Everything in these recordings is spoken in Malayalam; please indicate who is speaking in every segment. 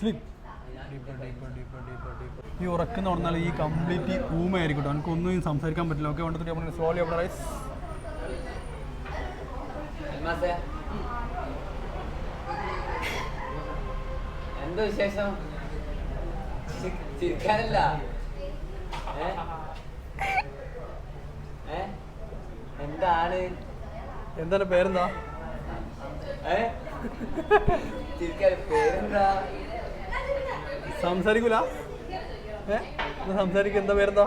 Speaker 1: സ്ലീപ്പ് ഈ ഉറക്കുന്ന പറഞ്ഞാൽ ഈ കംപ്ലീറ്റ് ഊമയായിരിക്കും കേട്ടോ എനിക്ക് ഒന്നും സംസാരിക്കാൻ പറ്റില്ല. ഓക്കെ കൊണ്ടിട്ട് നമ്മൾ സ്ലോലി അവിടെ റൈസ്.
Speaker 2: എന്താ വിശേഷം? ചിരിക്കാനല്ല? എന്താണ്?
Speaker 1: എന്താണ് പേരെന്താ?
Speaker 2: ഏ? ചിരിക്കാൻ പേരെന്താ?
Speaker 1: സംസാരിക്കൂല? ഏ? സംസാരിക്കും? എന്താ പേരെന്താ?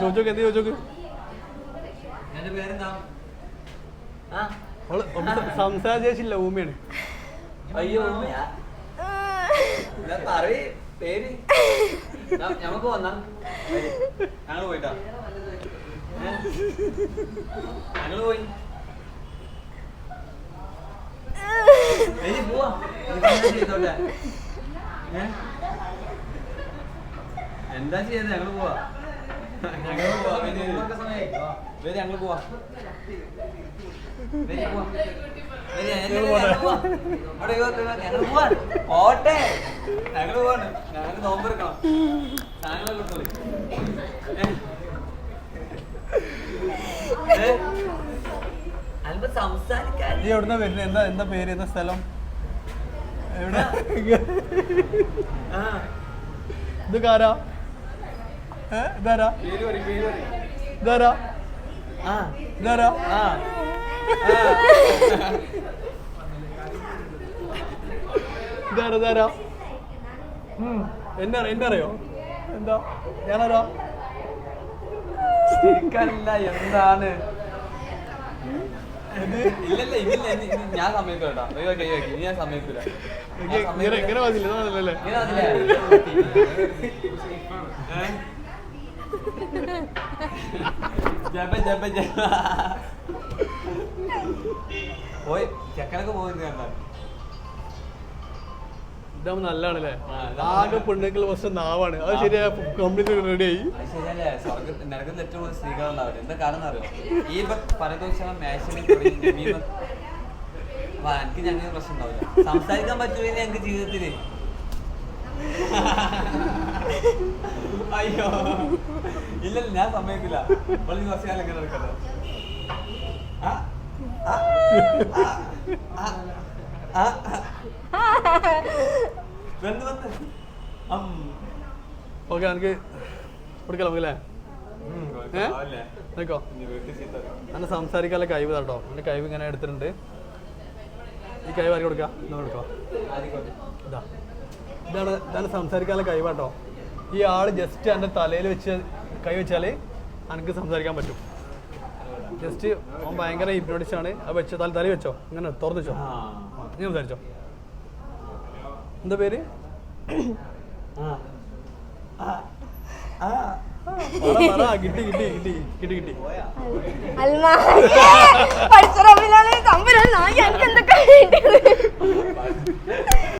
Speaker 1: ജോജോക്ക് എന്ത് ഒന്ന് സംസാരിച്ചില്ല ഊമയാണ്.
Speaker 2: അയ്യോ പേര്. ഞമ്മക്ക് വന്നാ. ഞങ്ങൾ പോയിട്ടാ? ഞങ്ങൾ പോയി ഏയ് പോവാ ഇത് എന്താ ചെയ്യുന്നത് ഞങ്ങൾ പോവാ ഞങ്ങൾ പോവാ. വരി ഞങ്ങൾ പോവാ ഞങ്ങൾ പോവാ. പോട്ടെ ഞങ്ങൾ പോവാണ് ഞങ്ങൾ നോമ്പെടുക്കണം സാധനങ്ങളൊക്കെ? ഏ? അല്പം സംസാരിക്കാൻ
Speaker 1: നീ എവിടുന്ന വരുന്നത് എന്താ എന്താ പേര് എന്താ സ്ഥലം എവിടെ?
Speaker 2: ആ.
Speaker 1: ഇത് കാരാ ഏ? ഇതാരാ?
Speaker 2: പേര് പറയും പേര്
Speaker 1: ഇതാരാ?
Speaker 2: ആ.
Speaker 1: ഇതാരാ?
Speaker 2: ആ.
Speaker 1: ഇതാരാ? ഇതാരാ? ഉം. എന്നെ അറിയോ എന്നെ അറിയോ? എന്താ? ഞാനാരാ?
Speaker 2: എന്താണ്? ഇല്ലല്ല ഇതില്ല ഞാൻ സമ്മതിക്കൂല ഒഴിവാ കൈ വെക്കി ഇനി ഞാൻ സമ്മതിക്കൂല
Speaker 1: ഇങ്ങനെ
Speaker 2: അതില്ലേ? ഏ? ജപ ജപ ജപ.
Speaker 1: ഇതാകുമ്പോ നല്ലതാണല്ലേ? ആകെ പെണ്ണുങ്ങൾ പക്ഷെ നാവാണ്. അത് ശരിയാ കംപ്ലീറ്റ് റെഡി ആയി.
Speaker 2: നരകത്തിൽ ഏറ്റവും കൂടുതൽ സ്ത്രീകളുണ്ടാവില്ല എന്താ കാരണം അറിയോ? ഈ പരദോഷം അപ്പൊ എനിക്ക് ഞങ്ങൾക്ക് പ്രശ്നം ഉണ്ടാവില്ല. സംസാരിക്കാൻ പറ്റൂല ഞങ്ങൾക്ക് ജീവിതത്തിൽ? അയ്യോ. ഇല്ലല്ല ഞാൻ സമ്മതിക്കില്ല. ഇപ്പോൾ കുറച്ച് കാലം ഇങ്ങനെ എടുക്കട്ടെ ആ? ആ? ആ?
Speaker 1: ഓക്കെ എനിക്ക് കൊടുക്കാം നമുക്കല്ലേ? നിൽക്കോ. അങ്ങനെ സംസാരിക്കാനുള്ള കഴിവ് കേട്ടോ എന്റെ കഴിവ് ഇങ്ങനെ എടുത്തിട്ടുണ്ട്. ഈ കഴിവ് ആർക്ക് കൊടുക്കാം? കൊടുക്കാം. ഇതാ. ഇതാണ് ഇതാണ് സംസാരിക്കാനുള്ള കഴിവ് കേട്ടോ. ഈ ആൾ ജസ്റ്റ് എന്റെ തലയിൽ വെച്ച് കൈ വെച്ചാൽ എനിക്ക് സംസാരിക്കാൻ പറ്റും. ജസ്റ്റ് അവൻ ഭയങ്കര ഹിപ്നോട്ടിസ്റ്റ് ആണ്. അത് വെച്ചോ തല തല വെച്ചോ. ഇങ്ങനെ തുറന്നു വെച്ചോ. നീ സംസാരിച്ചോ. എന്താ പേര്?
Speaker 2: ആ. ആ. ആ.
Speaker 1: പറ, പറ. കിട്ടി കിട്ടി കിട്ടി കിട്ടി
Speaker 3: പഠിച്ച റബിലാണ് എന്തൊക്കെ